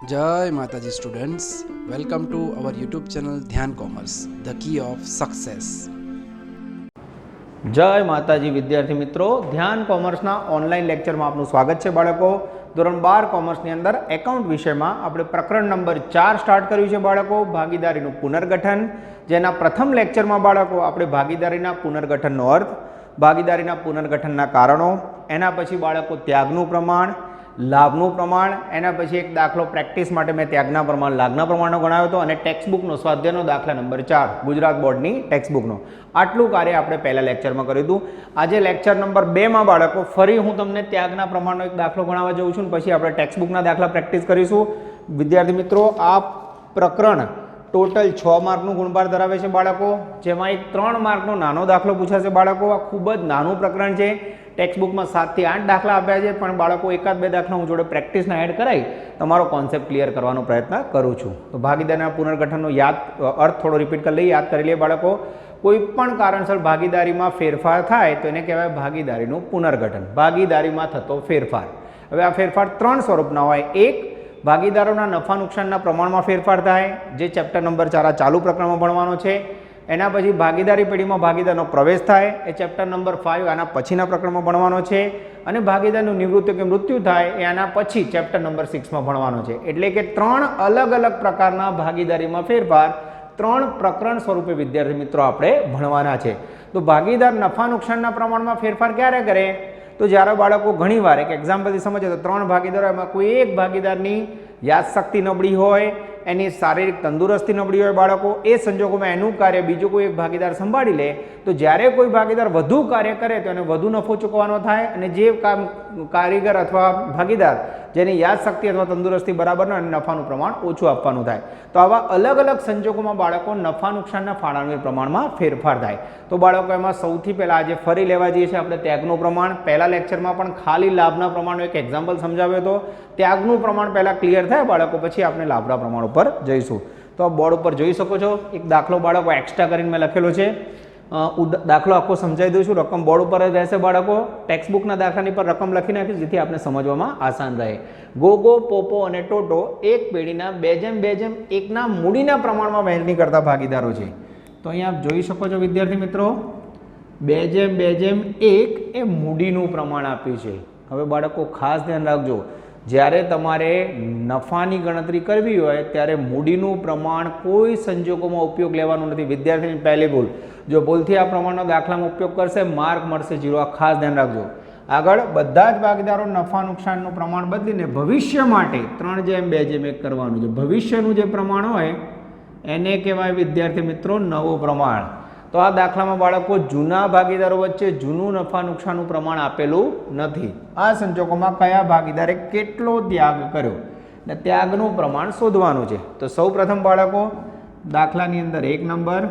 જય માતાજી students welcome to our YouTube channel Dhyan commerce the key of success જય માતાજી વિદ્યાર્થી મિત્રો ધ્યાન કોમર્સના ઓનલાઈન લેક્ચરમાં આપનું સ્વાગત છે બાળકો. ધોરણ બાર કોમર્સની અંદર એકાઉન્ટ વિષયમાં આપણે પ્રકરણ નંબર ચાર સ્ટાર્ટ કર્યું છે બાળકો, ભાગીદારીનું પુનર્ગઠન. જેના પ્રથમ લેક્ચરમાં બાળકો, આપણે ભાગીદારીના પુનર્ગઠનનો અર્થ, ભાગીદારીના પુનર્ગઠનના કારણો, એના પછી બાળકો ત્યાગનું પ્રમાણ લાભનું પ્રમાણ, એના પછી એક દાખલો પ્રેક્ટિસ માટે મેં ત્યાગના પ્રમાણ લાભના પ્રમાણનો ગણાવ્યો હતો અને ટેક્સ્ટબુકનો, સ્વાધ્યાયનો દાખલા નંબર ચાર, ગુજરાત બોર્ડની ટેક્સ્ટબુકનો. આટલું કાર્ય આપણે પહેલા લેક્ચરમાં કર્યું હતું. આજે લેક્ચર નંબર બેમાં બાળકો, ફરી હું તમને ત્યાગના પ્રમાણનો એક દાખલો ગણાવવા જઉં છું પછી આપણે ટેક્સ્ટબુકના દાખલા પ્રેક્ટિસ કરીશું. વિદ્યાર્થી મિત્રો, આ પ્રકરણ ટોટલ છ માર્કનું ગુણભાર ધરાવે છે બાળકો. જેમાં એક ત્રણ માર્કનો નાનો દાખલો પૂછાશે બાળકો. આ ખૂબ જ નાનું પ્રકરણ છે. ટેક્સ્ટબુકમાં સાતથી આઠ દાખલા આપ્યા છે, પણ બાળકો એકાદ બે દાખલા હું જોડે પ્રેક્ટિસના એડ કરાવી તમારો કોન્સેપ્ટ ક્લિયર કરવાનો પ્રયત્ન કરું છું. તો ભાગીદારીના પુનર્ગઠનનો યાદ અર્થ થોડો રિપીટ કરી લઈએ, યાદ કરી લઈએ બાળકો. કોઈ પણ કારણસર ભાગીદારીમાં ફેરફાર થાય, તો એને કહેવાય ભાગીદારીનું પુનર્ગઠન. ભાગીદારીમાં થતો ફેરફાર. હવે આ ફેરફાર ત્રણ સ્વરૂપના હોય. એક, ભાગીદારોના નફા નુકસાનના પ્રમાણમાં ફેરફાર થાય, જે ચેપ્ટર નંબર ચાર ચાલુ પ્રકરણમાં ભણવાનો છે. એના પછી ભાગીદારી પેઢીમાં ભાગીદારનો પ્રવેશ થાય, એ ચેપ્ટર નંબર ફાઇવ આના પછીના પ્રકરણમાં ભણવાનો છે. અને ભાગીદારનું નિવૃત્તિ કે મૃત્યુ થાય એ આના પછી ચેપ્ટર નંબર સિક્સમાં ભણવાનો છે. એટલે કે ત્રણ અલગ અલગ પ્રકારના ભાગીદારીમાં ફેરફાર ત્રણ પ્રકરણ સ્વરૂપે વિદ્યાર્થી મિત્રો આપણે ભણવાના છે. તો ભાગીદાર નફા નુકસાનના પ્રમાણમાં ફેરફાર ક્યારે કરે? તો જ્યારે બાળકો ઘણીવાર, એક એક્ઝામ્પલથી સમજે તો ત્રણ ભાગીદારો એમાં કોઈ એક ભાગીદારની યાદશક્તિ નબળી હોય એની શારીરિક તંદુરસ્તી નબળી હોય બાળકો, એ સંજોગોમાં એનું કાર્ય બીજો કોઈ એક ભાગીદાર સંભાળી લે, તો જ્યારે કોઈ ભાગીદાર વધુ કાર્ય કરે તો એને વધુ નફો ચૂકવવાનો થાય અને જે કામ કારીગર અથવા ભાગીદાર જેની યાદશક્તિ અથવા તંદુરસ્તી બરાબર ન અને નફાનું પ્રમાણ ઓછું આપવાનું થાય. તો આવા અલગ અલગ સંજોગોમાં બાળકો નફા નુકસાનના ફાળવણી પ્રમાણમાં ફેરફાર થાય. તો બાળકો એમાં સૌથી પહેલાં આજે ફરી લેવા જઈએ છીએ આપણે ત્યાગનું પ્રમાણ. પહેલાં લેક્ચરમાં પણ ખાલી લાભના પ્રમાણનો એક એક્ઝામ્પલ સમજાવ્યો હતો. ત્યાગનું પ્રમાણ પહેલાં ક્લિયર થાય બાળકો પછી આપણે લાભના પ્રમાણ ઉપર જઈશું. તો આ બોર્ડ ઉપર જોઈ શકો છો. એક દાખલો બાળકો એક્સ્ટ્રા કરીને મેં લખેલો છે. દાખલો આખો સમજાવી દઉં છું. રકમ બોર્ડ ઉપર જ રહેશે બાળકો. ટેક્સ્ટબુકના દાખલાની પર રકમ લખી નાખીશ, જેથી આપણે સમજવામાં આસાન રહે. ગોગો પોપો અને ટોટો એક પેઢીના બે જેમ બે જેમ એકના મૂડીના પ્રમાણમાં વહેંચણી કરતા ભાગીદારો છે. તો અહીંયા આપ જોઈ શકો છો, વિદ્યાર્થી મિત્રો. બે જેમ બે જેમ એક એ મૂડીનું પ્રમાણ આપ્યું છે. હવે બાળકો ખાસ ધ્યાન રાખજો. જ્યારે તમારે નફાની ગણતરી કરવી હોય, ત્યારે મૂડીનું પ્રમાણ કોઈ સંજોગોમાં ઉપયોગ લેવાનો નથી. વિદ્યાર્થીની પહેલી ભૂલ. જો ભૂલથી આ પ્રમાણનો દાખલામાં ઉપયોગ કરશે, માર્ક મળશે જીરો આ ખાસ ધ્યાન રાખજો. આગળ, બધા જ ભાગીદારો નફા નુકસાનનું પ્રમાણ બદલીને ભવિષ્ય માટે ત્રણ જેમ, બે જેમ એક કરવાનું છે. ભવિષ્યનું જે પ્રમાણ હોય, એને કહેવાય વિદ્યાર્થી મિત્રો નવું પ્રમાણ. તો આ દાખલામાં બાળકો જૂના ભાગીદારો વચ્ચે જૂનું નફા નુકસાનનું પ્રમાણ આપેલું નથી. આ સંજોગોમાં કયા ભાગીદારે કેટલો ત્યાગ કર્યો? ને ત્યાગનું પ્રમાણ શોધવાનું છે. તો સૌ બાળકો, દાખલાની અંદર એક નંબર,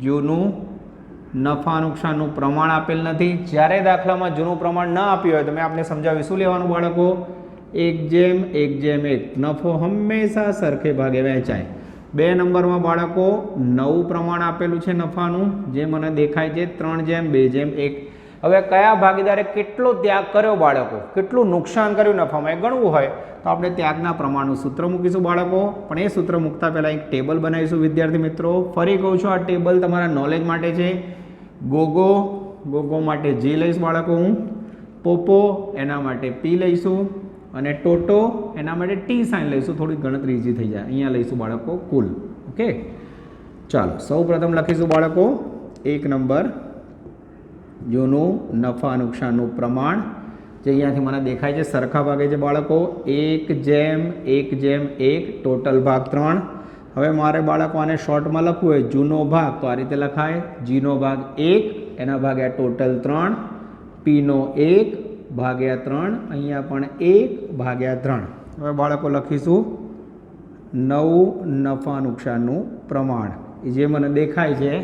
જૂનું નફા નુકસાનનું પ્રમાણ આપેલ નથી. જ્યારે દાખલામાં જૂનું પ્રમાણ ન આપ્યું હોય, તો મેં આપને સમજાવી શું લેવાનું બાળકો? એક જેમ એક જેમ, એક નફો હંમેશા સરખે ભાગે વહેંચાય. બે નંબરમાં બાળકો નવું પ્રમાણ આપેલું છે નફાનું, જે મને દેખાય છે ત્રણ જેમ, બે જેમ, એક. હવે કયા ભાગીદારે કેટલો ત્યાગ કર્યો બાળકો? કેટલું નુકસાન કર્યું નફામાં? એ ગણવું હોય તો આપણે ત્યાગના પ્રમાણનું સૂત્ર મૂકીશું બાળકો. પણ એ સૂત્ર મૂકતા પહેલાં એક ટેબલ બનાવીશું, વિદ્યાર્થી મિત્રો. ફરી કહું છું, આ ટેબલ તમારા નોલેજ માટે છે. ગોગો ગોગો માટે જી લઈશ બાળકો હું. પોપો, એના માટે પી લઈશું. અને ટોટો, એના માટે ટી સાઇન લઈશું. થોડી ગણતરી ઇઝી થઈ જાય. અહીંયા લઈશું બાળકો કુલ. ઓકે? ચાલો સૌ પ્રથમ લખીશું બાળકો. એક નંબર. જૂનું નફા નુકસાનનું પ્રમાણ, જે અહીંયાથી મને દેખાય છે, સરખા ભાગે છે બાળકો. એક જેમ એક જેમ, એક, ટોટલ ભાગ ત્રણ. હવે મારે બાળકો આને શોર્ટમાં લખવું હોય. જૂનો ભાગ, તો આ રીતે લખાય. જીનો ભાગ એક, એના ભાગે ટોટલ ત્રણ. પીનો એક ભાગ્યા ત્રણ, અહીંયા પણ એક ભાગ્યા ત્રણ. હવે બાળકો લખીશું. નવું નફા નુકસાનનું પ્રમાણ. એ જે મને દેખાય છે,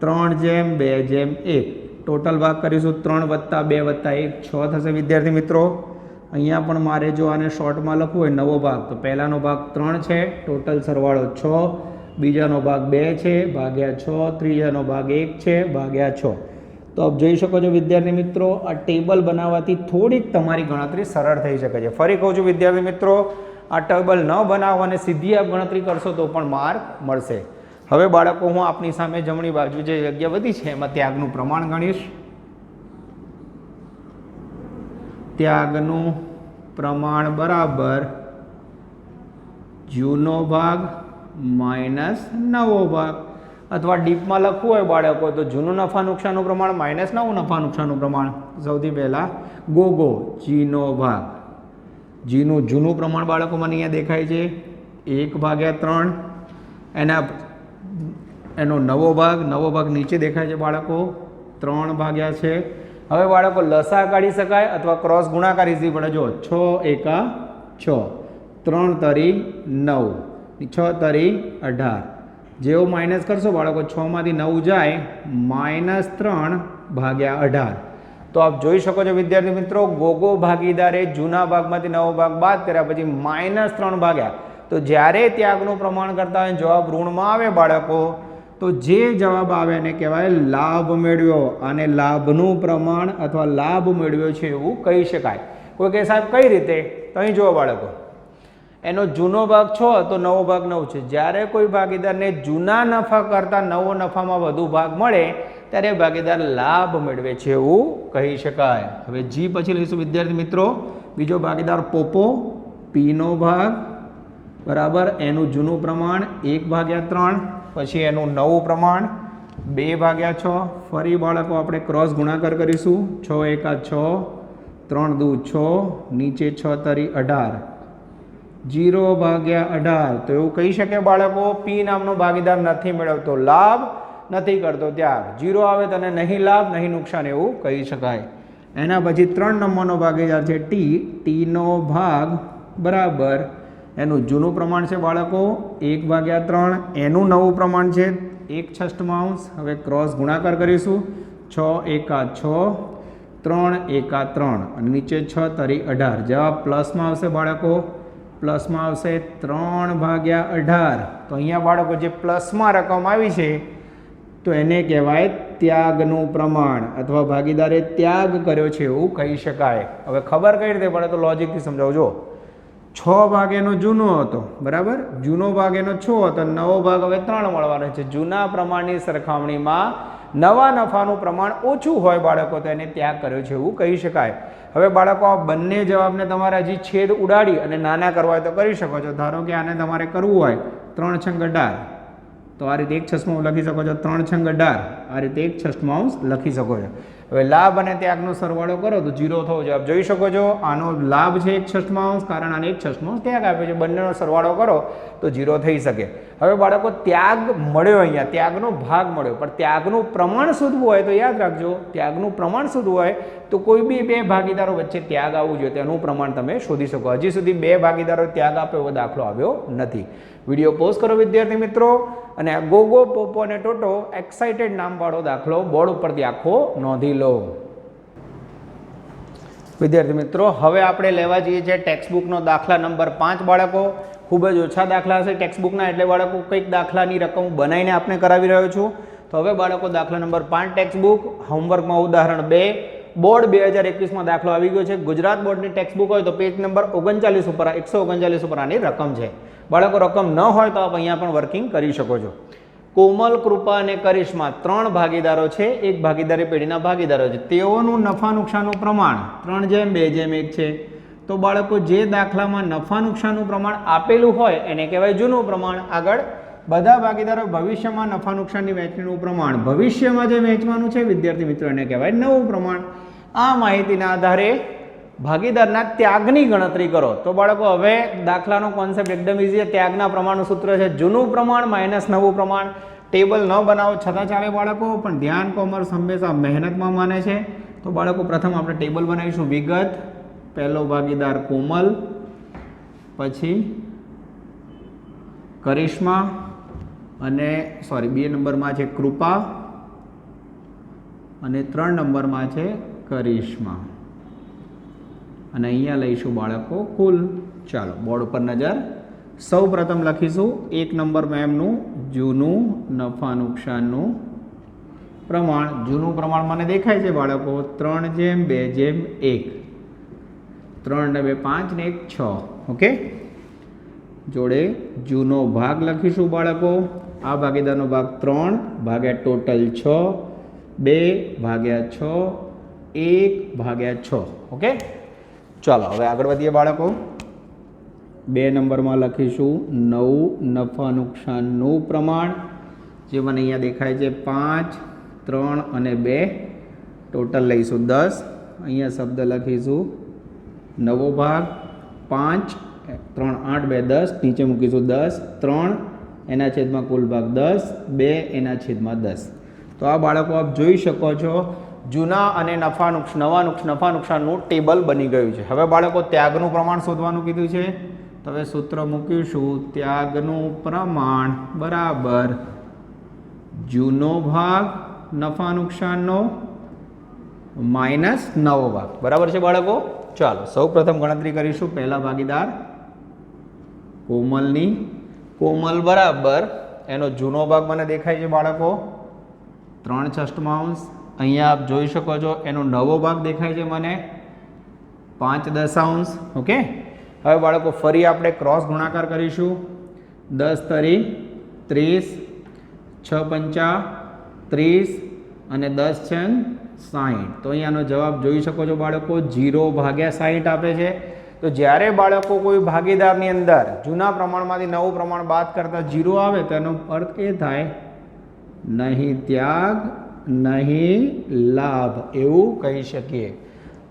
ત્રણ જેમ, બે જેમ, એક. ટોટલ ભાગ કરીશું, ત્રણ વત્તા બે વત્તા એક. છ થશે, વિદ્યાર્થી મિત્રો. અહીંયા પણ મારે જો આને શોર્ટમાં લખવું હોય, નવો ભાગ. તો પહેલાંનો ભાગ ત્રણ છે ટોટલ સરવાળો છ. બીજાનો ભાગ બે છે, ભાગ્યા છ. ત્રીજાનો ભાગ એક છે, ભાગ્યા છ. તો આપ જોઈ શકો છો વિદ્યાર્થી મિત્રો, આ ટેબલ બનાવવાથી થોડીક તમારી ગણતરી સરળ થઈ શકે છે. ફરી કહું છું વિદ્યાર્થી મિત્રો, આ ટેબલ ન બનાવો અને સીધી આપ ગણતરી કરશો તો પણ માર્ક મળશે. હવે બાળકો, હું આપની સામે જમણી બાજુ જે જગ્યા વધી છે, એમાં ત્યાગનું પ્રમાણ ગણીશ. ત્યાગનું પ્રમાણ બરાબર જૂનો ભાગ માઇનસ નવો ભાગ. અથવા ડીપમાં લખવું હોય બાળકો, તો જૂનું નફા નુકસાનનું પ્રમાણ, માઇનસ નવું નફા નુકસાનનું પ્રમાણ. સૌથી પહેલાં ગોગો, જીનો ભાગ. જીનું જૂનું પ્રમાણ બાળકો મને અહીંયા દેખાય છે. એક ભાગ્યા ત્રણ. એના, એનો નવો ભાગ નવો ભાગ નીચે દેખાય છે બાળકો. ત્રણ ભાગ્યા છે. હવે બાળકો, લસા કાઢી શકાય અથવા ક્રોસ ગુણાકારી ઇઝી પડે. જો છ એકા છ. ત્રણ તરી નવ. છ તરી અઢાર. જેવો માઇનસ કરશો, બાળકો છમાંથી નવ જાય, માઇનસ ત્રણ ભાગ્યા અઢાર. તો આપ જોઈ શકો છો, વિદ્યાર્થી મિત્રો, ગોગો ભાગીદારે જૂના ભાગમાંથી નવો ભાગ બાદ કર્યા પછી માઇનસ ત્રણ ભાગ્યા. તો જ્યારે ત્યાગનું પ્રમાણ કરતા હોય જવાબ ઋણમાં આવે બાળકો, તો જે જવાબ આવે એને કહેવાય લાભ મેળવ્યો. અને લાભનું પ્રમાણ અથવા લાભ મેળવ્યો છે એવું કહી શકાય. કોઈ કહે સાહેબ, કઈ રીતે? તો અહીં જુઓ બાળકો. એનો જૂનો ભાગ છ તો નવો ભાગ નવ છે. જ્યારે કોઈ ભાગીદારને જૂના નફા કરતાં નવો નફામાં વધુ ભાગ મળે, ત્યારે ભાગીદાર લાભ મેળવે છે એવું કહી શકાય. હવે જી પછી લઈશું વિદ્યાર્થી મિત્રો. બીજો ભાગીદાર પોપો, પીનો ભાગ, બરાબર? એનું જૂનું પ્રમાણ એક ભાગ્યા ત્રણ, પછી એનું નવું પ્રમાણ બે ભાગ્યા છ. ફરી બાળકો આપણે ક્રોસ ગુણાકાર કરીશું. છ એકા છ, ત્રણ દુ છ, નીચે છ તરી અઢાર. જીરો ભાગ્યા અઢાર. તો એવું કહી શકે બાળકો પી નામનો ભાગીદાર નથી મેળવતો. લાભ નથી કરતો ત્યાગ. જીરો આવે તો નહીં લાભ, નહીં નુકસાન એવું કહી શકાય. એના પછી ત્રણ નંબરનો ભાગીદાર છે ટી ટીનો ભાગ બરાબર. એનું જૂનું પ્રમાણ છે બાળકો, એક ભાગ્યા ત્રણ. એનું નવું પ્રમાણ છે એક છઠ્ઠમાંશ હવે ક્રોસ ગુણાકાર કરીશું. છ એકા છ, ત્રણ એકા ત્રણ. અને નીચે છ તરી અઢાર. જવાબ પ્લસમાં આવશે બાળકો. પ્લસમાં આવશે ત્રણ ભાગ્યા અઢાર. તો અહીંયા બાળકો જે પ્લસમાં રકમ આવી છે, તો એને કહેવાય ત્યાગનું પ્રમાણ અથવા ભાગીદારે ત્યાગ કર્યો છે એવું કહી શકાય. હવે ખબર કઈ રીતે પડે તો લોજિકથી સમજાવજો. છ ભાગ એનો જૂનો હતો, બરાબર? જૂનો ભાગ એનો છ હતો, નવો ભાગ હવે ત્રણ મળવાનો છે. જૂના પ્રમાણની સરખામણીમાં નવા નફાનું પ્રમાણ ઓછું હોય બાળકો, તો એને ત્યાગ કર્યો છે એવું કહી શકાય. હવે બાળકો, આ બંને જવાબને તમારે હજી છેદ ઉડાડી અને નાના કરવા હોય તો કરી શકો છો. ધારો કે આને તમારે કરવું હોય, ત્રણ છંગ અઢાર તો આ રીતે એક છસમાં લખી શકો છો, ત્રણ છંગ અઢાર આ રીતે એક છસમાં લખી શકો છો. હવે લાભ અને ત્યાગનો સરવાળો કરો તો જીરો થવો જોઈએ. આપ જોઈ શકો છો, આનો લાભ છે એક છઠ્ઠમાંશ કારણ આને એક છઠ્ઠમાંશ ત્યાગ આપે છે. બંનેનો સરવાળો કરો તો જીરો થઈ શકે. હવે બાળકો, ત્યાગ મળ્યો અહીંયા. ત્યાગનો ભાગ મળ્યો. પણ ત્યાગનું પ્રમાણ શોધવું હોય તો યાદ રાખજો, ત્યાગનું પ્રમાણ શોધવું હોય તો કોઈ બી બે ભાગીદારો વચ્ચે ત્યાગ આવવું જોઈએ. તેનું પ્રમાણ તમે શોધી શકો. હજી સુધી બે ભાગીદારો ત્યાગ આપ્યો એવો દાખલો આવ્યો નથી. વીડિયો પોઝ કરો, વિદ્યાર્થી મિત્રો. અને આ ગોગો, પોપો અને ટોટો એક્સાઇટેડ નામવાળો દાખલો બોર્ડ ઉપરથી આખો નોંધી લો. વિદ્યાર્થી મિત્રો, હવે આપણે લેવા જઈએ છીએ ટેક્સ્ટબુકનો દાખલા નંબર પાંચ બાળકો. ખૂબ જ ઓછા દાખલા હશે ટેક્સ્ટબુકના એટલે બાળકો કંઈક દાખલાની રકમ બનાવીને આપણે કરાવી રહ્યો છું. તો હવે બાળકો દાખલા નંબર પાંચ ટેક્સ્ટબુક હોમવર્કમાં ઉદાહરણ બે. બોર્ડ બે હજાર એકવીસમાં દાખલો આવી ગયો છે. ગુજરાત બોર્ડની ટેક્સ્ટબુક હોય તો પેજ નંબર ઓગણચાલીસ ઉપર, એકસો ઓગણચાલીસ ઉપર આની રકમ છે. બાળકો, રકમ ન હોય તો આપ અહીંયા પણ વર્કિંગ કરી શકો છો. કોમલ કૃપા અને કરિશ્મા ત્રણ ભાગીદારો છે. એક ભાગીદારી પેઢીના ભાગીદારો છે. તેઓનું નફા નુકસાનનું પ્રમાણ ત્રણ જેમ, બે જેમ એક છે. તો બાળકો, જે દાખલામાં નફા નુકસાનનું પ્રમાણ આપેલું હોય, એને કહેવાય જૂનું પ્રમાણ. આગળ, બધા ભાગીદારો ભવિષ્યમાં નફા નુકસાનની વહેંચણીનું પ્રમાણ. ભવિષ્યમાં જે વહેંચવાનું છે, વિદ્યાર્થી મિત્રો એને કહેવાય નવું પ્રમાણ. આ માહિતીના આધારે ભાગીદારના ત્યાગની ગણતરી કરો. તો બાળકો, હવે દાખલાનો કોન્સેપ્ટ એકદમ ઇઝી ત્યાગના પ્રમાણનું સૂત્ર છે. જૂનું પ્રમાણ માઇનસ નવું પ્રમાણ. ટેબલ ન બનાવો છતાં ચાલે બાળકો, પણ ધ્યાન કોમર્સ હંમેશા મહેનતમાં માને છે. તો બાળકો, પ્રથમ આપણે ટેબલ બનાવીશું. વિગત, પહેલો ભાગીદાર કોમલ, પછી કરિશ્મા અને સોરી બે નંબરમાં છે કૃપા અને ત્રણ નંબરમાં છે કરિશ્મા. અને અહીંયા લઈશું બાળકો કુલ. ચાલો, બોર્ડ ઉપર નજર. સૌ પ્રથમ લખીશું. એક નંબરમાં એમનું જૂનું, નફા નુકસાનનું પ્રમાણ. જૂનું પ્રમાણ મને દેખાય છે બાળકો. ત્રણ જેમ, બે જેમ, એક. ત્રણ ને બે, પાંચ ને એક, છ. ઓકે? જોડે જૂનો ભાગ લખીશું બાળકો. આ ભાગીદારનો ભાગ ત્રણ, ભાગ્યા ટોટલ છ. બે ભાગ્યા છ, એક ભાગ્યા છ. ઓકે? ચાલો, હવે આગળ વધીએ બાળકો. બે નંબરમાં લખીશું, નવ નફા નુકસાનનું પ્રમાણ, જે મને અહીંયા દેખાય છે, પાંચ, ત્રણ અને બે. ટોટલ લઈશું દસ. અહીંયા શબ્દ લખીશું, નવો ભાગ, પાંચ, ત્રણ, આઠ, બે, દસ. નીચે મૂકીશું દસ, ત્રણ, એના છેદમાં કુલ ભાગ દસ, બે, એના છેદમાં દસ. તો આ બાળકો આપ જોઈ શકો છો જૂના અને નફા નવા નફા નુકસાનનું ટેબલ બની ગયું છે. હવે બાળકો, ત્યાગનું પ્રમાણ શોધવાનું કીધું છે. તો હવે સૂત્ર મૂકીશું. ત્યાગનું પ્રમાણ, બરાબર. જૂનો ભાગ, નફા નુકસાનનો માઇનસ નવો ભાગ. બરાબર છે બાળકો? ચાલો, સૌ પ્રથમ ગણતરી કરીશું. પહેલા ભાગીદાર કોમલની. કોમલ બરાબર. એનો જૂનો ભાગ મને દેખાય છે બાળકો. ત્રણ છષ્ટમાંશ અહીંયા આપ જોઈ શકો છો, એનો નવો ભાગ દેખાય છે મને. પાંચ દશાંશ, ઓકે? હવે બાળકો, ફરી આપણે ક્રોસ ગુણાકાર કરીશું. દસ તરી ત્રીસ, છ પંચા ત્રીસ, અને દસ છે સાહીઠ. તો અહીંયાનો જવાબ જોઈ શકો છો બાળકો જીરો ભાગ્યા સાહીઠ આપે છે. તો જ્યારે બાળકો કોઈ ભાગીદારની અંદર જૂના પ્રમાણમાંથી નવું પ્રમાણ બાદ કરતાં જીરો આવે, તો એનો અર્થ એ થાય, નહીં ત્યાગ નહીં લાભ, એવું કહી શકીએ.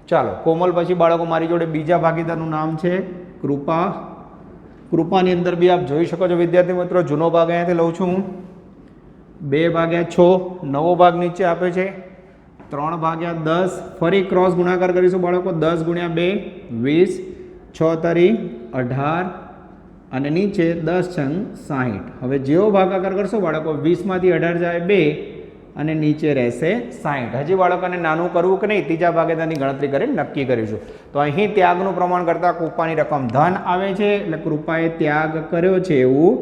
ચાલો, કોમલ પછી બાળકો મારી જોડે બીજા ભાગીદારનું નામ છે કૃપા. કૃપાની અંદર બી આપ જોઈ શકો છો, વિદ્યાર્થી મિત્રો, જૂનો ભાગ અહીંયાથી લઉં છું બે ભાગ્યા છ, નવો ભાગ નીચે આપે છે. ત્રણ ભાગ્યા દસ, ફરી ક્રોસ ગુણાકાર કરીશું બાળકો, દસ ગુણ્યા બે, વીસ. છ તરી અઢાર અને નીચે દસ છંગ સાહીઠ. હવે જેવો ભાગાકાર કરશો બાળકો, વીસમાંથી અઢાર જાય બે અને નીચે રહેશે સાહીઠ હજી બાળકોને નાનું કરવું કે નહીં, ત્રીજા ભાગે તેની ગણતરી કરીને નક્કી કરીશું. તો અહીં ત્યાગનું પ્રમાણ કરતાં કૃપાની રકમ ધન આવે છે, એટલે કૃપાએ ત્યાગ કર્યો છે એવું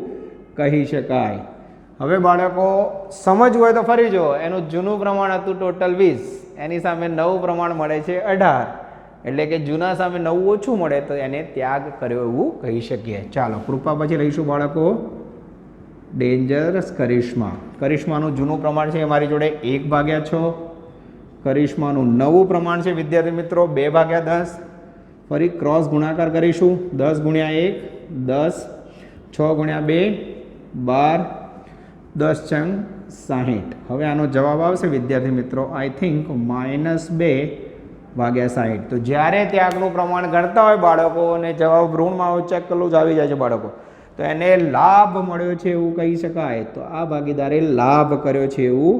કહી શકાય. હવે બાળકો સમજવું હોય તો ફરી જો એનું જૂનું પ્રમાણ હતું ટોટલ વીસ. એની સામે નવું પ્રમાણ મળે છે અઢાર. એટલે કે જૂના સામે નવું ઓછું મળે તો એને ત્યાગ કર્યો એવું કહી શકીએ. ચાલો, કૃપા પછી રહીશું બાળકો. ડેન્જરસ કરિશ્મા કરિશ્માનું જૂનું પ્રમાણ છે મારી જોડે એક ભાગ્યા છ. કરિશ્માનું નવું પ્રમાણ છે, વિદ્યાર્થી મિત્રો, બે ભાગ્યા દસ. ફરી ક્રોસ ગુણાકાર કરીશું. દસ ગુણ્યા એક, દસ. છ ગુણ્યા બે, બાર. દસ ચંગ સાહીઠ. હવે આનો જવાબ આવશે, વિદ્યાર્થી મિત્રો. આઈ થિંક માઇનસ બે ભાગ્યા સાહીઠ. તો જ્યારે ત્યાગનું પ્રમાણ ગણતા હોય બાળકો અને જવાબ ઋણમાં ચેક કરેલું જ આવી જાય છે બાળકો. તો એને લાભ મળ્યો છે એવું કહી શકાય. તો આ ભાગીદારે લાભ કર્યો છે એવું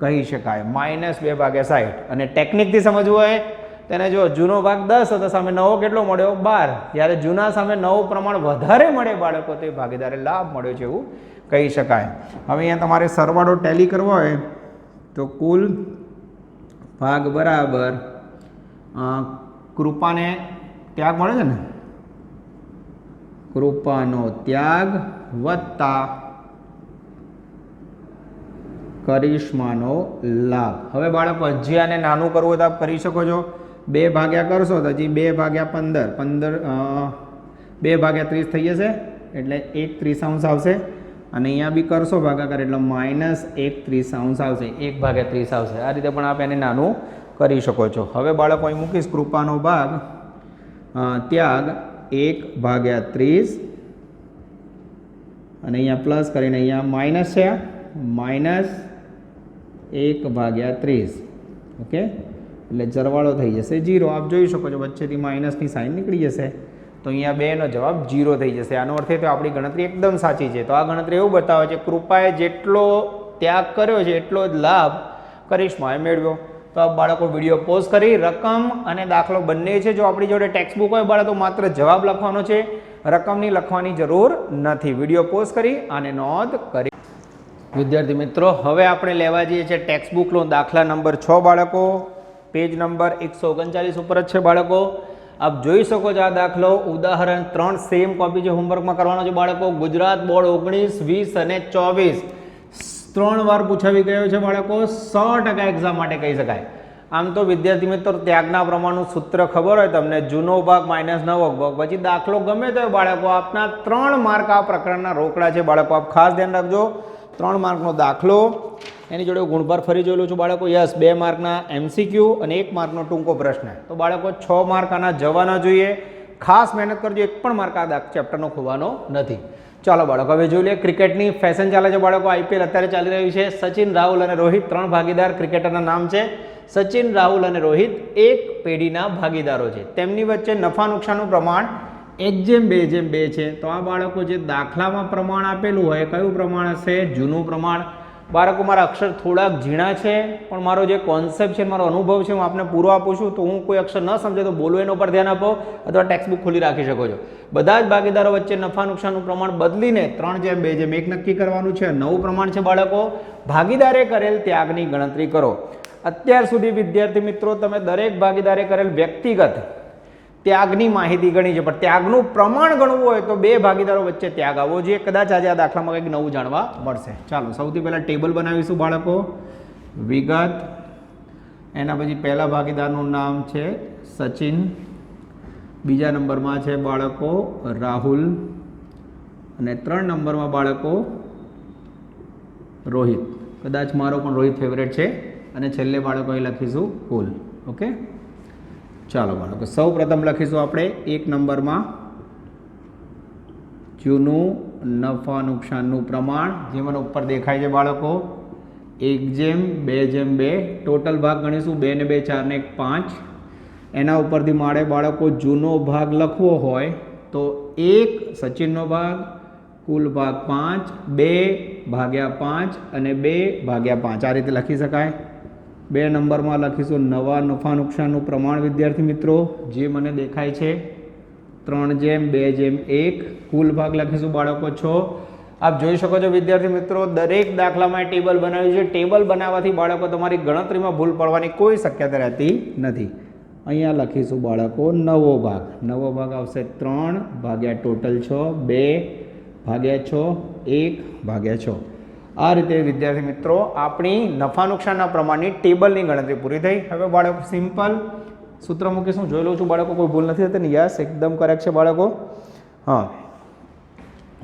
કહી શકાય. માઇનસ બે ભાગે સાઠ અને ટેકનિકથી સમજવું હોય તેને જો જૂનો ભાગ દસ હતો, સામે નવો કેટલો મળ્યો? બાર. જ્યારે જૂના સામે નવું પ્રમાણ વધારે મળે બાળકો, તો એ ભાગીદારે લાભ મળ્યો છે એવું કહી શકાય. હવે અહીંયા તમારે સરવાળો ટેલી કરવો હોય, તો કુલ ભાગ બરાબર કૃપાને ત્યાગ મળે છે ને? કૃપાનો ત્યાગ વત્તા કરિશ્માનો લાભ. હવે બાળકો, હજી આને નાનું કરવું હોય તો આપ કરી શકો છો. બે ભાગ્યા કરશો તો હજી બે ભાગ્યા પંદર. પંદર બે ભાગ્યા ત્રીસ થઈ જશે, એટલે એક ત્રીસાંશ આવશે. અને અહીંયા બી કરશો ભાગાકાર, એટલે માઇનસ એક ત્રીસાંશ આવશે. એક ભાગ્યા ત્રીસ આવશે. આ રીતે પણ આપ એને નાનું કરી શકો છો. હવે બાળકો, અહીં મૂકીશ કૃપાનો ભાગ ત્યાગ. એક ભાગ્યા ત્રીસ. અને અહીંયા પ્લસ કરીને અહીંયા માઇનસ છે. માઇનસ એક ભાગ્યા ત્રીસ. ઓકે એટલે સરવાળો થઈ જશે જીરો આપ જોઈ શકો છો વચ્ચેથી માઇનસની સાઇન નીકળી જશે. તો અહીંયા બેનો જવાબ જીરો થઈ જશે. આનો અર્થ એ તો આપણી ગણતરી એકદમ સાચી છે. તો આ ગણતરી એવું બતાવે છે, કૃપાએ જેટલો ત્યાગ કર્યો છે, એટલો જ લાભ કરિશ્માએ મેળવ્યો. તો આ બાળકો વીડિયો પોઝ કરી રકમ અને દાખલો બંને છે. જો આપણી જોડે ટેક્સ્ટ બુક હોય બાળકો, માત્ર જવાબ લખવાનો છે. રકમની લખવાની જરૂર નથી. વીડિયો પોઝ કરી અને નોંધ કરી. વિદ્યાર્થી મિત્રો, હવે આપણે લેવા જઈએ છીએ ટેક્સ્ટ બુકનો દાખલા નંબર છ બાળકો. પેજ નંબર એકસો ઓગણચાલીસ ઉપર જ છે બાળકો. આપ જોઈ શકો છો આ દાખલો. ઉદાહરણ ત્રણ સેમ કોપી જે હોમવર્કમાં કરવાનો છે બાળકો. ગુજરાત બોર્ડ ઓગણીસ, વીસ અને ચોવીસ. ત્રણ વાર પૂછાવી ગયો છે બાળકો, સો ટકા એક્ઝામ માટે કહી શકાય. આમ તો વિદ્યાર્થી મિત્રો, ત્યાગના પ્રમાણનું સૂત્ર ખબર હોય તમને, જૂનો ભાગ માઇનસ નવો ભાગ. પછી દાખલો ગમે તો બાળકો, આપના ત્રણ માર્ક આ પ્રકારના રોકડા છે. બાળકો, આપ ખાસ ધ્યાન રાખજો. ત્રણ માર્કનો દાખલો. એની જોડે ગુણભાર ફરી જોયેલું છું બાળકો. યસ, બે માર્કના એમસીક્યુ અને એક માર્કનો ટૂંકો પ્રશ્ન. તો બાળકો, છ માર્ક આના જવાના જોઈએ. ખાસ મહેનત કરજો, એક પણ માર્ક આ ચેપ્ટરનો ખોવાનો નથી. ચાલો બાળકો, હવે જોઈ લઈએ ક્રિકેટની ફેશન ચાલે છે બાળકો. આઈપીએલ અત્યારે ચાલી રહ્યું છે. સચિન, રાહુલ અને રોહિત ત્રણ ભાગીદાર ક્રિકેટરના નામ છે. સચિન, રાહુલ અને રોહિત એક પેઢીના ભાગીદારો છે. તેમની વચ્ચે નફા નુકસાનનું પ્રમાણ એક જેમ, બે જેમ, બે છે. તો આ બાળકો જે દાખલામાં પ્રમાણ આપેલું હોય, કયું પ્રમાણ હશે? જૂનું પ્રમાણ. બાળકો, મારા અક્ષર થોડાક ઝીણા છે, પણ મારો જે કોન્સેપ્ટ છે, મારો અનુભવ છે, હું આપને પૂરો આપું છું. તો હું કોઈ અક્ષર ન સમજે તો બોલો એના પર ધ્યાન આપો અથવા ટેક્સ્ટબુક ખોલી રાખી શકો છો. બધા જ ભાગીદારો વચ્ચે નફા નુકસાનનું પ્રમાણ બદલીને ત્રણ જેમ બે જેમ એક નક્કી કરવાનું છે. નવું પ્રમાણ છે બાળકો. ભાગીદારે કરેલ ત્યાગની ગણતરી કરો. અત્યાર સુધી વિદ્યાર્થી મિત્રો, તમે દરેક ભાગીદારે કરેલ વ્યક્તિગત ત્યાગની માહિતી ગણી છે. પણ ત્યાગનું પ્રમાણ ગણવું હોય તો બે ભાગીદારો વચ્ચે ત્યાગ આવવો જોઈએ. કદાચ આજે આ દાખલામાં કંઈક નવું જાણવા મળશે. ચાલો, સૌથી પહેલાં ટેબલ બનાવીશું બાળકો. વિગત. એના પછી પહેલા ભાગીદારનું નામ છે સચિન. બીજા નંબરમાં છે બાળકો રાહુલ. અને ત્રણ નંબરમાં બાળકો રોહિત. કદાચ મારો પણ રોહિત ફેવરેટ છે. અને છેલ્લે બાળકો અહીં લખીશું કુલ. ઓકે? ચાલો બાળકો સૌ પ્રથમ લખીશું આપણે એક નંબરમાં જૂનું નફા નુકસાનનું પ્રમાણ જે મને ઉપર દેખાય છે બાળકો, એક જેમ, બે જેમ, બે, ટોટલ ભાગ ગણીશું, બે ને બે, ચાર ને એક, પાંચ. એના ઉપરથી મારે બાળકો જૂનો ભાગ લખવો હોય, તો એક સચિનનો ભાગ, કુલ ભાગ પાંચ, બે ભાગ્યા પાંચ અને બે ભાગ્યા પાંચ. આ રીતે લખી શકાય. બે નંબરમાં લખીશું, નવા નફા નુકસાનનું પ્રમાણ, વિદ્યાર્થી મિત્રો, જે મને દેખાય છે, ત્રણ જેમ, બે જેમ, એક. કુલ ભાગ લખીશું, બાળકો છો. આપ જોઈ શકો છો, વિદ્યાર્થી મિત્રો, દરેક દાખલામાં ટેબલ બનાવ્યું છે. ટેબલ બનાવવાથી બાળકો તમારી ગણતરીમાં ભૂલ પડવાની કોઈ શક્યતા રહેતી નથી. અહીંયા લખીશું, બાળકો, નવો ભાગ. નવો ભાગ આવશે ત્રણ ભાગ્યા ટોટલ છ, બે ભાગ્યા છ, એક ભાગ્યા છ. આ રીતે, વિદ્યાર્થી મિત્રો, આપણી નફા નુકસાનના પ્રમાણની ટેબલની ગણતરી પૂરી થઈ. હવે બાળકો, સિમ્પલ સૂત્ર મૂકીશું. જોઈ લઉં છું બાળકો, કોઈ ભૂલ નથી થતી ને યસ, એકદમ કરેક્ટ છે બાળકો. હા.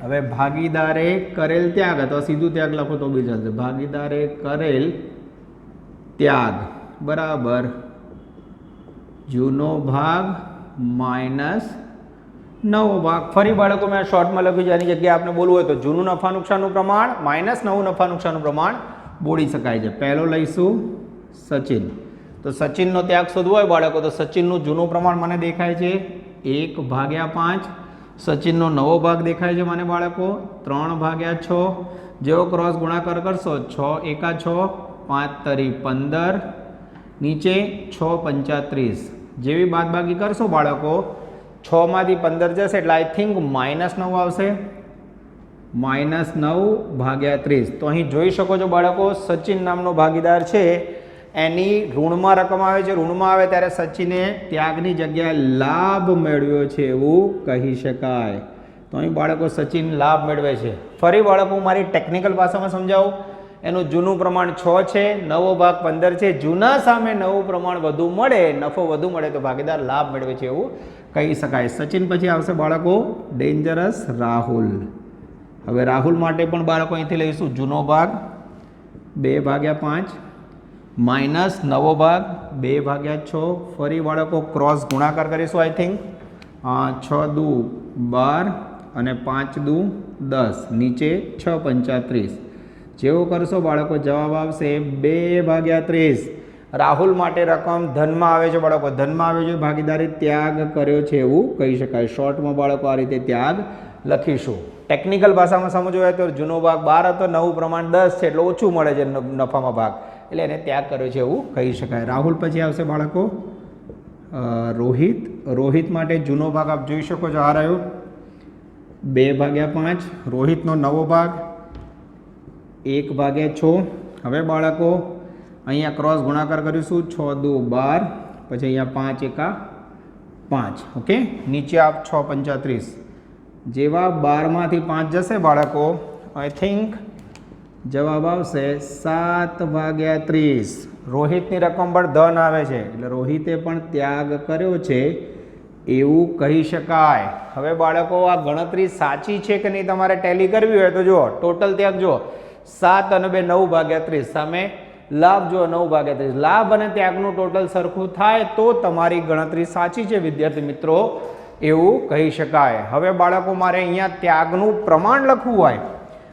હવે ભાગીદારે કરેલ ત્યાગ, અથવા સીધું ત્યાગ લખો તો બી ચાલશે. ભાગીદારે કરેલ ત્યાગ. બરાબર. જૂનો ભાગ માઇનસ નવો ભાગ. ફરી બાળકો, મેં શોર્ટમાં લખ્યું છે એની જગ્યાએ આપણે બોલવું હોય તો જૂનું નફા નુકસાનનું પ્રમાણ માઇનસ નવું નફા નુકસાનનું પ્રમાણ બોલી શકાય છે. પહેલો લઈશું સચિન. તો સચિનનો ત્યાગ શોધવો હોય બાળકો, તો સચિનનું જૂનું પ્રમાણ મને દેખાય છે. એક ભાગ્યા પાંચ. સચિનનો નવો ભાગ દેખાય છે મને બાળકો. ત્રણ ભાગ્યા છ. જેવો ક્રોસ ગુણાકાર કરશો, છ એકા છ, પાંચ તરી પંદર. નીચે છ પંચાત્રીસ જેવી બાદબાકી કરશો બાળકો છમાંથી પંદર જશે એટલે આઈ થિંક માઇનસ નવ આવશે. માઇનસ નવ ભાગ્યા ત્રીસ. તો અહીં જોઈ શકો છો બાળકો, સચિન નામનો ભાગીદાર છે. એની ઋણમાં રકમ આવે છે. ઋણમાં આવે ત્યારે સચિને ત્યાગની જગ્યાએ લાભ મેળવ્યો છે એવું કહી શકાય. તો અહીં બાળકો, સચિન લાભ મેળવે છે. ફરી બાળકો, મારી ટેકનિકલ ભાષામાં સમજાવું. એનું જૂનું પ્રમાણ છ છે, નવો ભાગ પંદર છે. જૂના સામે નવું પ્રમાણ વધુ મળે, નફો વધુ મળે તો ભાગીદાર લાભ મેળવે છે એવું કહી શકાય. સચિન પછી આવશે બાળકો ડેન્જરસ રાહુલ હવે રાહુલ માટે પણ બાળકો અહીંથી લઈશું. જૂનો ભાગ, બે ભાગ્યા પાંચ. માઇનસ નવો ભાગ, બે ભાગ્યા છ. ફરી બાળકો ક્રોસ ગુણાકાર કરીશું આઈ થિંક છ દુ બાર અને પાંચ દુ દસ. નીચે છ પંચાત્રીસ જેવો કરશો બાળકો જવાબ આવશે બે ભાગ્યા ત્રીસ. રાહુલ માટે રકમ ધનમાં આવે છે બાળકો, ધનમાં આવે છે, ભાગીદારી ત્યાગ કર્યો છે એવું કહી શકાય. શોર્ટમાં બાળકો આ રીતે ત્યાગ લખીશું. ટેકનિકલ ભાષામાં સમજવું હોય તો જૂનો ભાગ બાર હતો, નવું પ્રમાણ દસ છે, એટલે ઓછું મળે છે નફામાં ભાગ. એટલે એને ત્યાગ કર્યો છે એવું કહી શકાય. રાહુલ પછી આવશે બાળકો. રોહિત. રોહિત માટે જૂનો ભાગ આપ જોઈ શકો છો. આ રહ્યો. બે ભાગ્યા પાંચ. રોહિતનો નવો ભાગ. એક ભાગ્યા છ. હવે બાળકો, અહીંયા ક્રોસ ગુણાકાર કરીશું. છ, દો, બાર. પછી અહીંયા પાંચ, એકા, પાંચ. ઓકે? નીચે આપ છ પંચાત્રીસ જેવા બારમાંથી પાંચ જશે બાળકો. આઈ થિંક જવાબ આવશે સાત ભાગ્યા ત્રીસ. રોહિતની રકમ પર ધન આવે છે. એટલે રોહિતે પણ ત્યાગ કર્યો છે. એવું કહી શકાય. હવે બાળકો, આ ગણતરી સાચી છે કે નહીં તમારે ટેલી કરવી હોય તો જુઓ. ટોટલ ત્યાગ જુઓ. સાત અને બે નવ ભાગ્યા ત્રીસ. સામે લાભ જો નવ ભાગ્યા ત્રીસ. લાભ અને ત્યાગનું ટોટલ સરખું થાય તો તમારી ગણતરી સાચી છે, વિદ્યાર્થી મિત્રો. એવું કહી શકાય. હવે બાળકો, મારે અહીંયા ત્યાગનું પ્રમાણ લખવું હોય,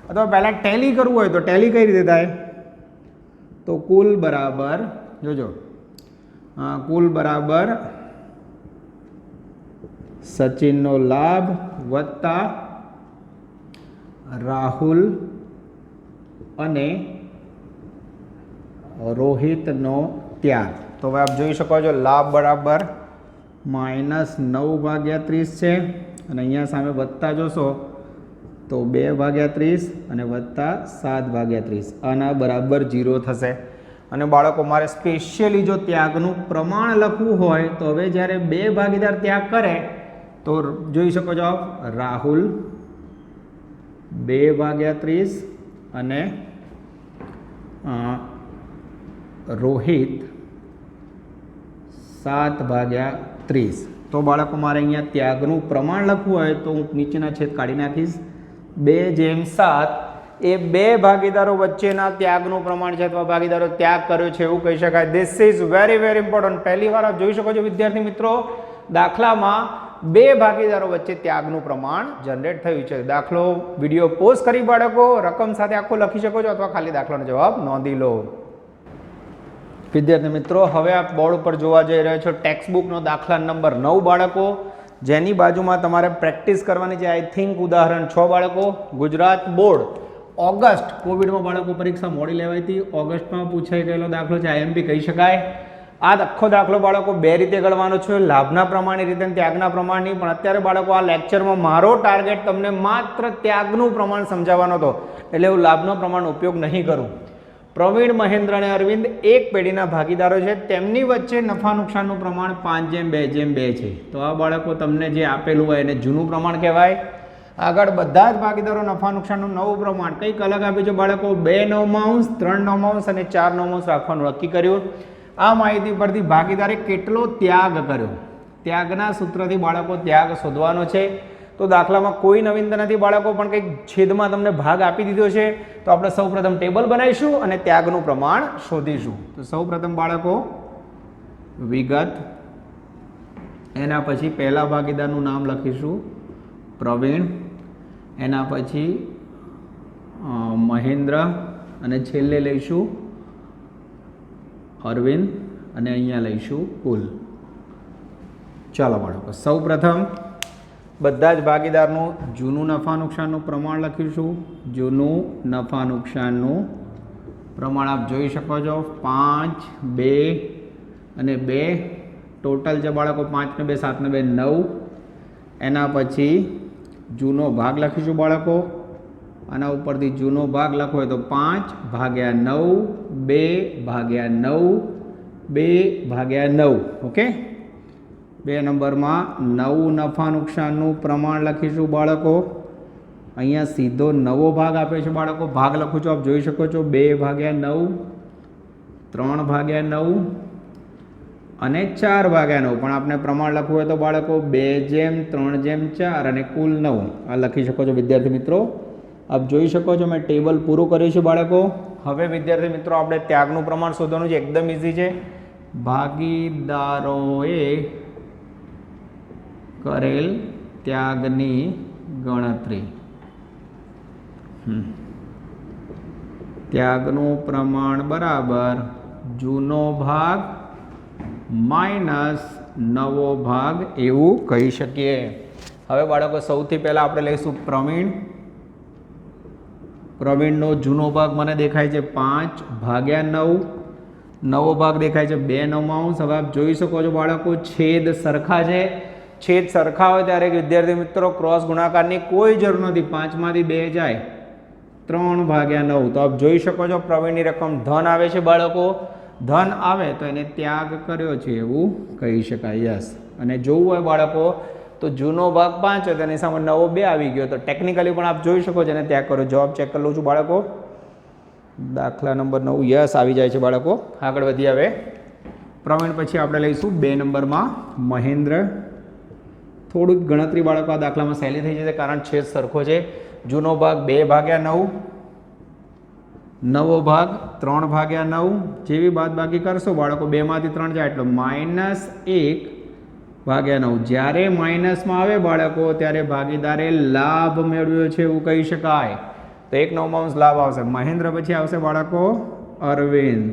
અથવા પહેલાં ટેલી કરવું હોય તો ટેલી કઈ રીતે થાય? તો કુલ બરાબર, જોજો. કુલ બરાબર સચિનનો લાભ વત્તા રાહુલ અને રોહિતનો ત્યાગ. તો હવે આપ જોઈ શકો છો લાભ બરાબર માઇનસ નવ ભાગ્યા ત્રીસ છે. અને અહીંયા સામે વધતા જોશો, તો બે ભાગ્યા ત્રીસ અને વત્તા સાત ભાગ્યા ત્રીસ. આના બરાબર જીરો થશે. અને બાળકો, મારે સ્પેશિયલી જો ત્યાગનું પ્રમાણ લખવું હોય, તો હવે જ્યારે બે ભાગીદાર ત્યાગ કરે, તો જોઈ શકો છો રાહુલ બે ભાગ્યા ત્રીસ અને રોહિત સાત ભાગ્યા ત્રીસ. તો બાળકો, મારે અહીંયા ત્યાગનું પ્રમાણ લખવું હોય તો હું નીચેના છેદ કાઢી નાખીશ. બે જેમ સાત, એ બે ભાગીદારો વચ્ચેના ત્યાગનું પ્રમાણ છે અથવા ભાગીદારો ત્યાગ કર્યો છે એવું કહી શકાય. This is very very important પહેલી વાર આપ જોઈ શકો છો, વિદ્યાર્થી મિત્રો, દાખલામાં બે ભાગીદારો વચ્ચે ત્યાગનું પ્રમાણ જનરેટ થયું છે. દાખલો વીડિયો પોસ્ટ કરી બાળકો, રકમ સાથે આખો લખી શકો છો અથવા ખાલી દાખલાનો જવાબ નોંધી લો. વિદ્યાર્થી મિત્રો, હવે આપ બોર્ડ ઉપર જોવા જઈ રહ્યો છો ટેક્સ્ટબુકનો દાખલા નંબર નવ બાળકો. જેની બાજુમાં તમારે પ્રેક્ટિસ કરવાની છે આઈ થિંક ઉદાહરણ છ બાળકો. ગુજરાત બોર્ડ. ઓગસ્ટ કોવિડમાં બાળકો પરીક્ષા મોડી લેવાઈ હતી. ઓગસ્ટમાં પૂછાઈ ગયેલો દાખલો છે આઈએમપી કહી શકાય. આ આખો દાખલો બાળકો બે રીતે ગણવાનો છે. લાભના પ્રમાણની રીતે ત્યાગના પ્રમાણની પણ અત્યારે બાળકો આ લેક્ચરમાં મારો ટાર્ગેટ તમને માત્ર ત્યાગનું પ્રમાણ સમજાવવાનો હતો. એટલે હું લાભનો પ્રમાણ ઉપયોગ નહીં કરું. પ્રવીણ મહેન્દ્ર અને અરવિંદ એક પેઢીના ભાગીદારો છે. તેમની વચ્ચે નફા નુકસાનનું પ્રમાણ પાંચ જેમ, બે જેમ, બે છે. તો આ બાળકો તમને જે આપેલું હોય એને જૂનું પ્રમાણ કહેવાય. આગળ બધા જ ભાગીદારો નફા નુકસાનનું નવું પ્રમાણ. કંઈક અલગ આપ્યું છે બાળકો, બે નવમાંશ ત્રણ નવમાંશ અને ચાર નવમાંશ રાખવાનું નક્કી કર્યું. આ માહિતી પરથી ભાગીદારે કેટલો ત્યાગ કર્યો? ત્યાગના સૂત્રથી બાળકો ત્યાગ શોધવાનો છે. તો દાખલામાં કોઈ નવીનતા નથી બાળકો પણ કંઈક છેદમાં તમને ભાગ આપી દીધો છે, તો આપણે સૌપ્રથમ ટેબલ બનાવીશું અને ત્યાગનું પ્રમાણ શોધીશું. તો સૌપ્રથમ બાળકો, વિગત. એના પછી પહેલા ભાગીદારનું નામ લખીશું. પ્રવીણ. એના પછી મહેન્દ્ર. અને છેલ્લે લઈશું અરવિંદ અને અહીંયા લઈશું કુલ. ચાલો બાળકો સૌ પ્રથમ બધા જ ભાગીદારનું જૂનું નફા નુકસાનનું પ્રમાણ લખીશું. જૂનું નફા નુકસાનનું પ્રમાણ આપ જોઈ શકો છો. પાંચ, બે અને બે. ટોટલ છે બાળકો પાંચને બે સાતને બે, નવ. એના પછી જૂનો ભાગ લખીશું બાળકો. આના ઉપરથી જૂનો ભાગ હોય તો પાંચ ભાગ્યા નવ, બે ભાગ્યા નવ, બે ભાગ્યા નવ, ઓકે? બે નંબરમાં નવ નફા નુકસાનનું પ્રમાણ લખીશું બાળકો. અહીંયા સીધો નવો ભાગ આપે છે બાળકો. ભાગ લખું છું, આપ જોઈ શકો છો. બે ભાગ્યા નવ, ત્રણ ભાગ્યા નવ અને ચાર ભાગ્યા નવ. પણ આપણે પ્રમાણ લખવું હોય તો બાળકો, બે જેમ, ત્રણ જેમ, ચાર અને કુલ નવ. આ લખી શકો છો વિદ્યાર્થી મિત્રો. આપ જોઈ શકો છો મેં ટેબલ પૂરું કર્યું છે બાળકો. હવે વિદ્યાર્થી મિત્રો, આપણે ત્યાગનું પ્રમાણ શોધવાનું છે. એકદમ ઇઝી છે. ભાગીદારોએ કરેલ ત્યાગની ગણતરી. ત્યાગનું પ્રમાણ બરાબર જૂનો ભાગ માઇનસ નવો ભાગ એવું કહી શકીએ. હવે બાળકો, સૌથી પહેલાં આપણે લઈશું પ્રવીણ. પ્રવીણનો જૂનો ભાગ મને દેખાય છે પાંચ ભાગ્યા નવ. નવો ભાગ દેખાય છે બે નવમાંશ હવે આપ જોઈ શકો છો બાળકો, છેદ સરખા છે. છેદ સરખા હોય ત્યારે વિદ્યાર્થી મિત્રો ક્રોસ ગુણાકારની કોઈ જરૂર નથી. પાંચમાંથી બે જાય. ત્રણ ભાગ્યા નવ. તો આપ જોઈ શકો છો પ્રવીણની રકમ ધન આવે છે બાળકો. ધન આવે તો એને ત્યાગ કર્યો છે એવું કહી શકાય. યસ. અને જોવું હોય બાળકો તો જૂનો ભાગ પાંચ હતો, એની સામે નવો બે આવી ગયો. તો ટેકનિકલી પણ આપ જોઈ શકો છો, એને ત્યાં કરો. જવાબ ચેક કરી લઉં છું, બાળકો. દાખલા નંબર નવ, યસ આવી જાય છે, બાળકો. આગળ વધી આવે પ્રવીણ, પછી આપણે લઈશું બે નંબરમાં મહેન્દ્ર. થોડુંક ગણતરી બાળકો, આ દાખલામાં સહેલી થઈ જશે, કારણ છેદ સરખો છે. જૂનો ભાગ બે ભાગ્યા નવ. નવો ભાગ ત્રણ ભાગ્યા નવ. જેવી બાદ બાકી કરશો, બાળકો, બેમાંથી ત્રણ જાય, એટલે માઇનસ એક ભાગ્યા નવ. જ્યારે માઇનસમાં આવે બાળકો, ત્યારે ભાગીદારે લાભ મેળવ્યો છે એવું કહી શકાય. તો એક નવમાંશ લાભ આવશે. મહેન્દ્ર પછી આવશે બાળકો, અરવિંદ.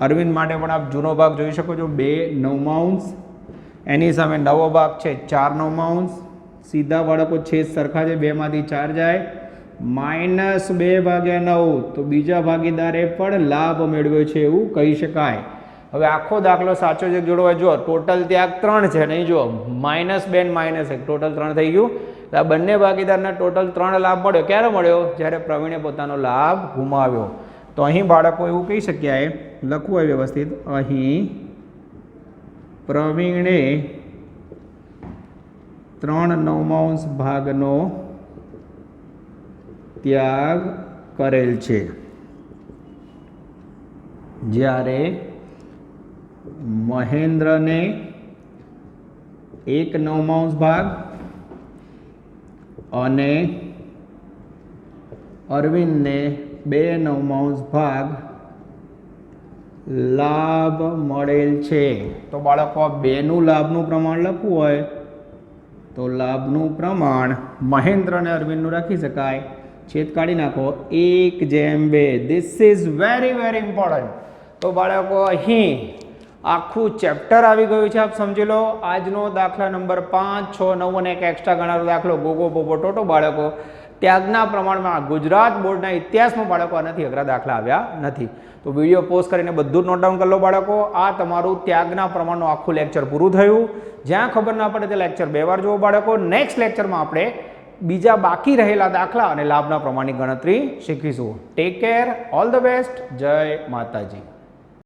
અરવિંદ માટે પણ આપ જૂનો ભાગ જોઈ શકો છો. બે નવમાંશ એની સામે નવો ભાગ છે ચાર નવમાંશ સીધા બાળકો છેદ સરખા છે, બેમાંથી ચાર જાય. માઇનસ બે ભાગ્યા નવ. તો બીજા ભાગીદારે પણ લાભ મેળવ્યો છે એવું કહી શકાય. હવે આખો દાખલો સાચો છે જોડવા જો ટોટલ ત્યાં ત્રણ છે નહીં? જો માઇનસ બે માઇનસ એક. ટોટલ ત્રણ થઈ ગયું. આ બંને ભાગીદારને ટોટલ ત્રણ લાભ મળ્યો. ક્યારે મળ્યો? જ્યારે પ્રવીણે પોતાનો લાભ ગુમાવ્યો. તો અહીં બાળકો એવું કહી શક્યા લખવું હોય વ્યવસ્થિત, અહીં પ્રવીણે ત્રણ નવમાંશ ભાગનો ત્યાગ કરેલ છે. જ્યારે મહેન્દ્રને એક નવમાંશ ભાગ અને અરવિંદને બે નવમાંશ ભાગ લાભ મળેલ છે. તો બાળકો બેનું લાભનું પ્રમાણ લખવું હોય તો લાભનું પ્રમાણ મહેન્દ્ર અને અરવિંદનું રાખી શકાય. છેદ કાઢી નાખો. એક જેમ બે. This is very very important તો બાળકો, અહીં આખું ચેપ્ટર આવી ગયું છે, આપ સમજી લો. આજનો દાખલા નંબર પાંચ, છ, નવ અને એક એક્સ્ટ્રા ગણારો દાખલો ગોગો બોબો ટોટો બાળકો. ત્યાગના પ્રમાણમાં ગુજરાત બોર્ડના ઇતિહાસમાં બાળકો આનાથી અઘરા દાખલા આવ્યા નથી. તો વીડિયો પોસ્ટ કરીને બધું નોટ ડાઉન કરી લો બાળકો. આ તમારું ત્યાગના પ્રમાણનું આખું લેક્ચર પૂરું થયું. જ્યાં ખબર ના પડે તે લેક્ચર બે વાર જુઓ બાળકો. નેક્સ્ટ લેક્ચરમાં આપણે બીજા બાકી રહેલા દાખલા અને લાભના પ્રમાણની ગણતરી શીખીશું. Take care all the best જય માતાજી.